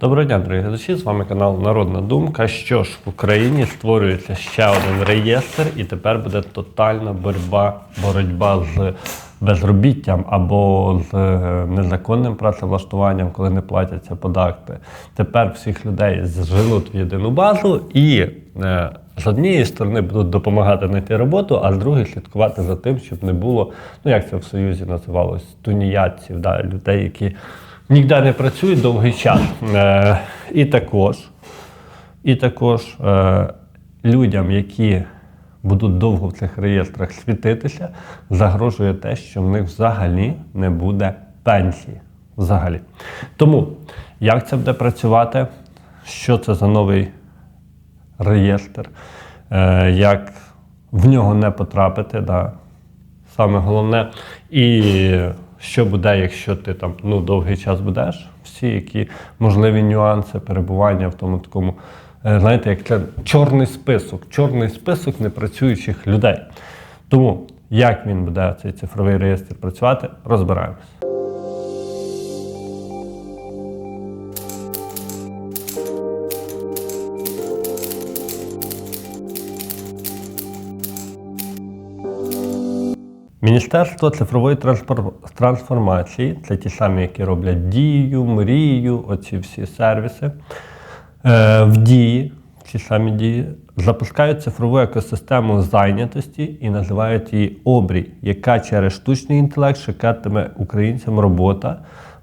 Доброго дня, дорогі глядачі! З вами канал Народна Думка. Що ж, в Україні створюється ще один реєстр, і тепер буде тотальна боротьба, боротьба з безробіттям або з е, незаконним працевлаштуванням, коли не платяться податки. Тепер всіх людей зжилуть в єдину базу і е, з однієї сторони будуть допомагати знайти роботу, а з другої слідкувати за тим, щоб не було, ну як це в Союзі називалось, туніятців, да, людей, які ніде не працюють довгий час. Е, і також, і також е, людям, які будуть довго в цих реєстрах світитися, загрожує те, що в них взагалі не буде пенсії. Взагалі. Тому, як це буде працювати? Що це за новий реєстр? Е, як в нього не потрапити? Да? Саме головне. І що буде, якщо ти там ну, довгий час будеш, всі які можливі нюанси перебування в тому такому, е, знаєте, як це чорний список, чорний список непрацюючих людей. Тому як він буде цей цифровий реєстр працювати, розбираємось. Міністерство цифрової трансформації це ті самі, які роблять дію, мрію, оці всі сервіси. Е, в дії, ці самі дії, запускають цифрову екосистему зайнятості і називають її обрій, яка через штучний інтелект шукатиме українцям робота.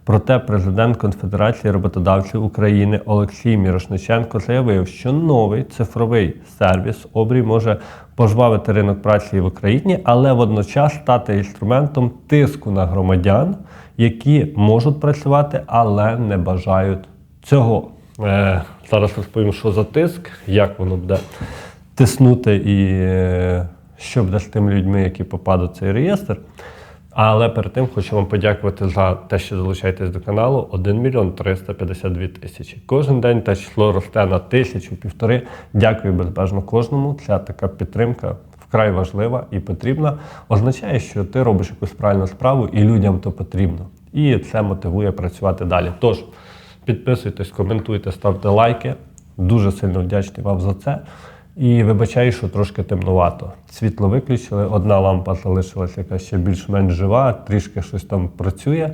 Проте президент Конфедерації роботодавців України Олексій Мірошниченко заявив, що новий цифровий сервіс обрій може пожвавити ринок праці в Україні, але водночас стати інструментом тиску на громадян, які можуть працювати, але не бажають цього. Е, зараз розповім, що за тиск, як воно буде тиснути і е, що буде з тими людьми, які попадуть в цей реєстр. Але перед тим хочу вам подякувати за те, що долучаєтесь до каналу 1 мільйон 352 тисячі. Кожен день те число росте на тисячу, півтори. Дякую безбежно кожному. Ця така підтримка вкрай важлива і потрібна. Означає, що ти робиш якусь правильну справу і людям то потрібно. І це мотивує працювати далі. Тож підписуйтесь, коментуйте, ставте лайки. Дуже сильно вдячний вам за це. І вибачаю, що трошки темнувато. Світло виключили, одна лампа залишилася, яка ще більш-менш жива, трішки щось там працює.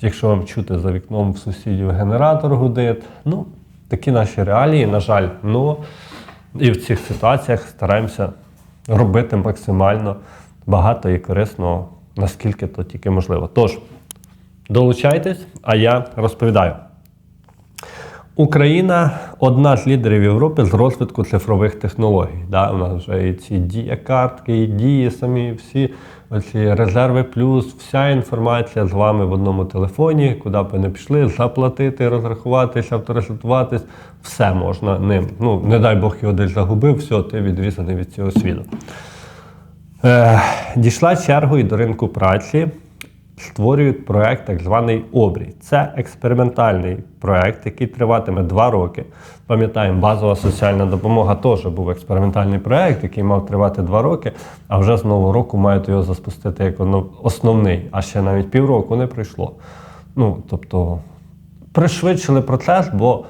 Якщо вам чути за вікном в сусідів генератор гудить. Ну, такі наші реалії, на жаль. Ну і в цих ситуаціях стараємося робити максимально багато і корисно, наскільки то тільки можливо. Тож, долучайтесь, а я розповідаю. Україна одна з лідерів Європи з розвитку цифрових технологій. Да, у нас вже і ці дія-картки, і дії самі, всі оці резерви плюс, вся інформація з вами в одному телефоні, куди б ви не пішли, заплатити, розрахуватися, авторизуватись, все можна ним. Ну, не дай Бог його десь загубив, все, ти відрізаний від цього світу. Е, дійшла черга і до ринку праці. Створюють проект, так званий обрій. Це експериментальний проект, який триватиме два роки. Пам'ятаємо, базова соціальна допомога теж був експериментальний проект, який мав тривати два роки, а вже з нового року мають його запустити як основний, а ще навіть півроку не пройшло. Ну, тобто, пришвидшили процес, бо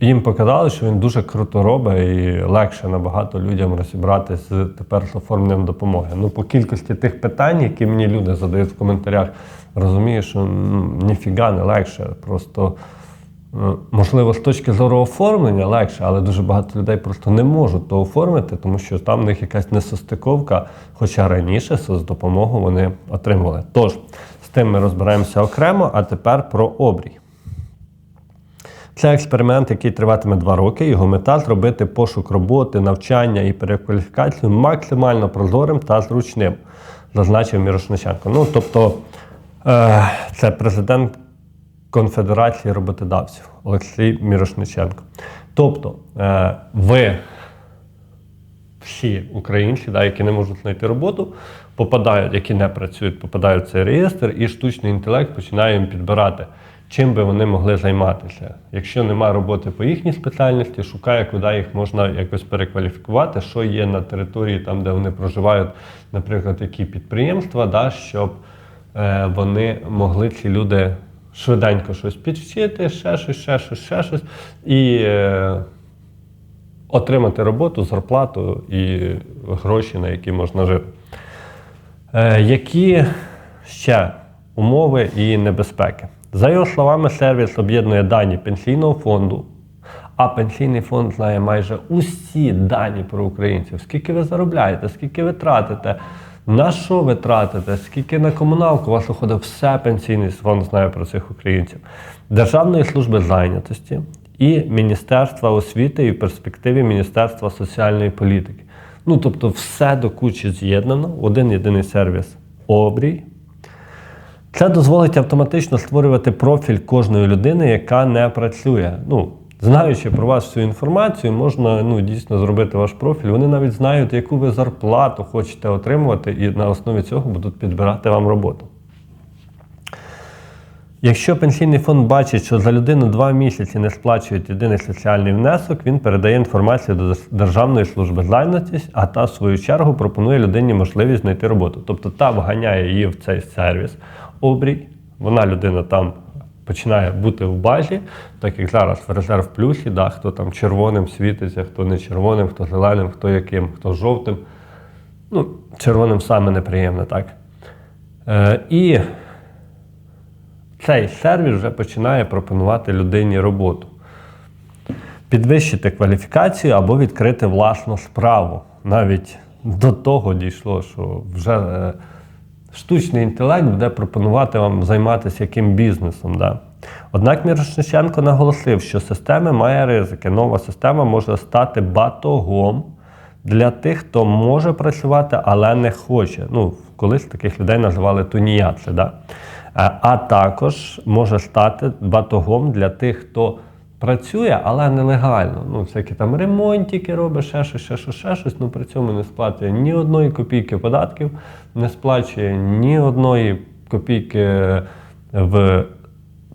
їм показали, що він дуже круто робить і легше набагато людям розібратися тепер з оформленням допомоги. Ну, по кількості тих питань, які мені люди задають в коментарях, розумію, що ну, ніфіга не легше. Просто, е, можливо, з точки зору оформлення легше, але дуже багато людей просто не можуть то оформити, тому що там в них якась несостиковка, хоча раніше соцдопомогу вони отримували. Тож, з тим ми розбираємося окремо, а тепер про обрій. Це експеримент, який триватиме два роки. Його мета зробити пошук роботи, навчання і перекваліфікацію максимально прозорим та зручним, зазначив Мірошниченко. Ну, тобто, е, це президент Конфедерації роботодавців Олексій Мірошниченко. Тобто, е, ви всі українці, да, які не можуть знайти роботу, попадають, які не працюють, попадають в цей реєстр, і штучний інтелект починає їм підбирати, чим би вони могли займатися. Якщо немає роботи по їхній спеціальності, шукає, куди їх можна якось перекваліфікувати, що є на території, там, де вони проживають, наприклад, які підприємства, да, щоб е, вони могли ці люди швиденько щось підвчити, ще щось, ще щось, ще щось. І е, отримати роботу, зарплату і гроші, на які можна жити. Е, які ще умови і небезпеки? За його словами, сервіс об'єднує дані пенсійного фонду, а пенсійний фонд знає майже усі дані про українців. Скільки ви заробляєте, скільки ви тратите, на що ви тратите, скільки на комуналку у вас уходить, все пенсійний фонд знає про цих українців. Державної служби зайнятості і Міністерства освіти і в перспективі Міністерства соціальної політики. Ну, тобто, все до кучі з'єднано, один єдиний сервіс обрій. Це дозволить автоматично створювати профіль кожної людини, яка не працює. Ну, знаючи про вас всю інформацію, можна ну, дійсно зробити ваш профіль. Вони навіть знають, яку ви зарплату хочете отримувати, і на основі цього будуть підбирати вам роботу. Якщо пенсійний фонд бачить, що за людину два місяці не сплачують єдиний соціальний внесок, він передає інформацію до Державної служби зайнятості, а та, в свою чергу, пропонує людині можливість знайти роботу. Тобто та вганяє її в цей сервіс обрій, вона людина там починає бути в базі, так як зараз в резерв плюсі, да, хто там червоним світиться, хто не червоним, хто зеленим, хто яким, хто жовтим. Ну, червоним саме неприємно, так. Е, і цей сервіс вже починає пропонувати людині роботу. Підвищити кваліфікацію або відкрити власну справу. Навіть до того дійшло, що вже е, штучний інтелект буде пропонувати вам займатися яким бізнесом. Да? Однак Мірошниченко наголосив, що система має ризики. Нова система може стати батогом для тих, хто може працювати, але не хоче. Ну, колись таких людей називали туніяци. Да? Е, А також може стати батогом для тих, хто працює, але нелегально. Ну, всякі там ремонтики робить, ще щось, ще щось, ще щось, ну при цьому не сплачує ні одної копійки податків, не сплачує ні одної копійки в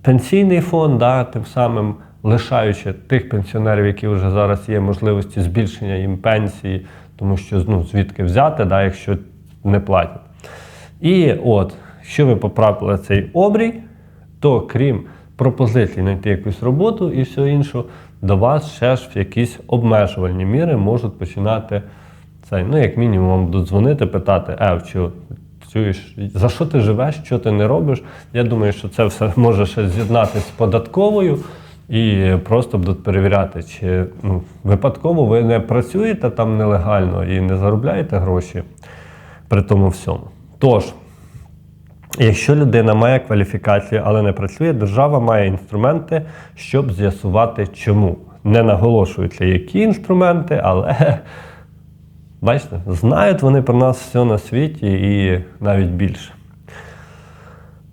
пенсійний фонд, да, тим самим лишаючи тих пенсіонерів, які вже зараз є можливості збільшення їм пенсії, тому що ну, звідки взяти, да, якщо не платять. І от, якщо ви потрапили цей обрій, то крім пропозицій знайти якусь роботу і все інше, до вас ще ж в якісь обмежувальні міри можуть починати цей, ну, як мінімум, вам дзвонити, питати, е, чи за що ти живеш, що ти не робиш. Я думаю, що це все може ще з'єднатися з податковою. І просто будуть перевіряти, чи ну, випадково ви не працюєте там нелегально і не заробляєте гроші при тому всьому. Тож, якщо людина має кваліфікацію, але не працює, держава має інструменти, щоб з'ясувати, чому. Не наголошуються, які інструменти, але бачите, знають вони про нас все на світі і навіть більше.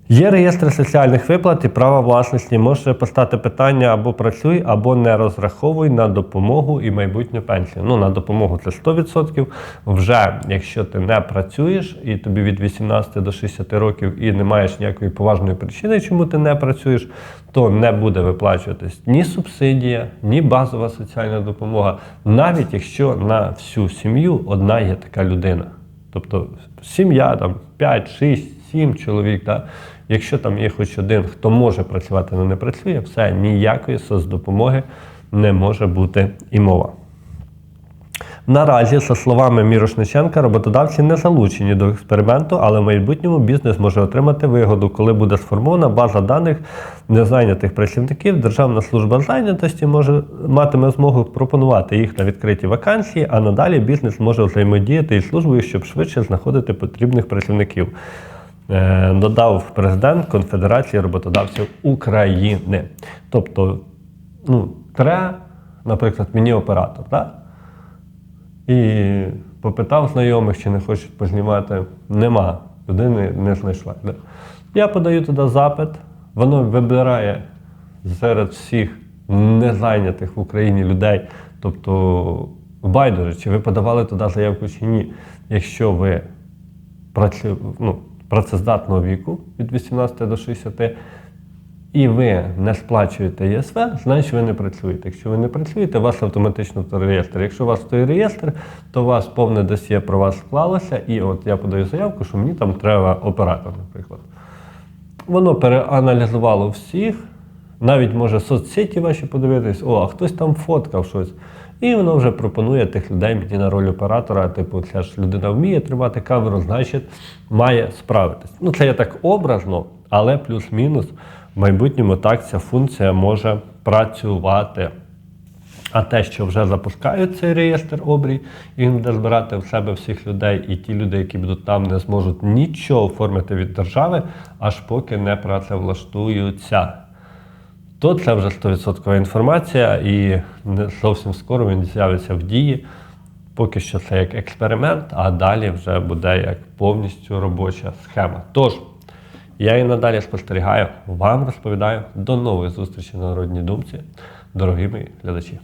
Є реєстр соціальних виплат і права власності. Може постати питання або працюй, або не розраховуй на допомогу і майбутню пенсію. Ну, на допомогу це 100%. Вже якщо ти не працюєш і тобі від 18 до 60 років і не маєш ніякої поважної причини, чому ти не працюєш, то не буде виплачуватись ні субсидія, ні базова соціальна допомога, навіть якщо на всю сім'ю одна є така людина. Тобто сім'я там 5, 6, 7 чоловік. Да? Якщо там є хоч один, хто може працювати, але не працює, все, ніякої соцдопомоги не може бути і мова. Наразі, за словами Мірошниченка, роботодавці не залучені до експерименту, але в майбутньому бізнес може отримати вигоду, коли буде сформована база даних незайнятих працівників. Державна служба зайнятості може матиме змогу пропонувати їх на відкриті вакансії, а надалі бізнес може взаємодіяти із службою, щоб швидше знаходити потрібних працівників. Е, Додав президент Конфедерації роботодавців України. Тобто, ну, треба, наприклад, мені оператор. Так? І попитав знайомих, чи не хочуть познімати. Нема. Людини не знайшла. Да? Я подаю туди запит, воно вибирає серед всіх незайнятих в Україні людей. Тобто, байдуже, чи ви подавали туди заявку, чи ні. Якщо ви працю, ну, працездатного віку від 18 до 60, і ви не сплачуєте ЄСВ, значить ви не працюєте. Якщо ви не працюєте, вас автоматично в той реєстр. Якщо у вас той реєстр, то у вас повне досьє про вас склалося, і от я подаю заявку, що мені там треба оператор, наприклад. Воно переаналізувало всіх, навіть може соцсеті ваші подивитись, о, а хтось там фоткав щось. І воно вже пропонує тих людей мені на роль оператора. Типу, ця ж людина вміє тримати камеру, значить, має справитись. Ну, це я так образно, але плюс-мінус в майбутньому так ця функція може працювати. А те, що вже запускають цей реєстр обрій, він буде збирати в себе всіх людей, і ті люди, які будуть там, не зможуть нічого оформити від держави, аж поки не працевлаштуються. То це вже 100% інформація, і не зовсім скоро він з'явиться в дії. Поки що це як експеримент, а далі вже буде як повністю робоча схема. Тож, я і надалі спостерігаю, вам розповідаю. До нової зустрічі на народній думці, дорогі мої глядачі.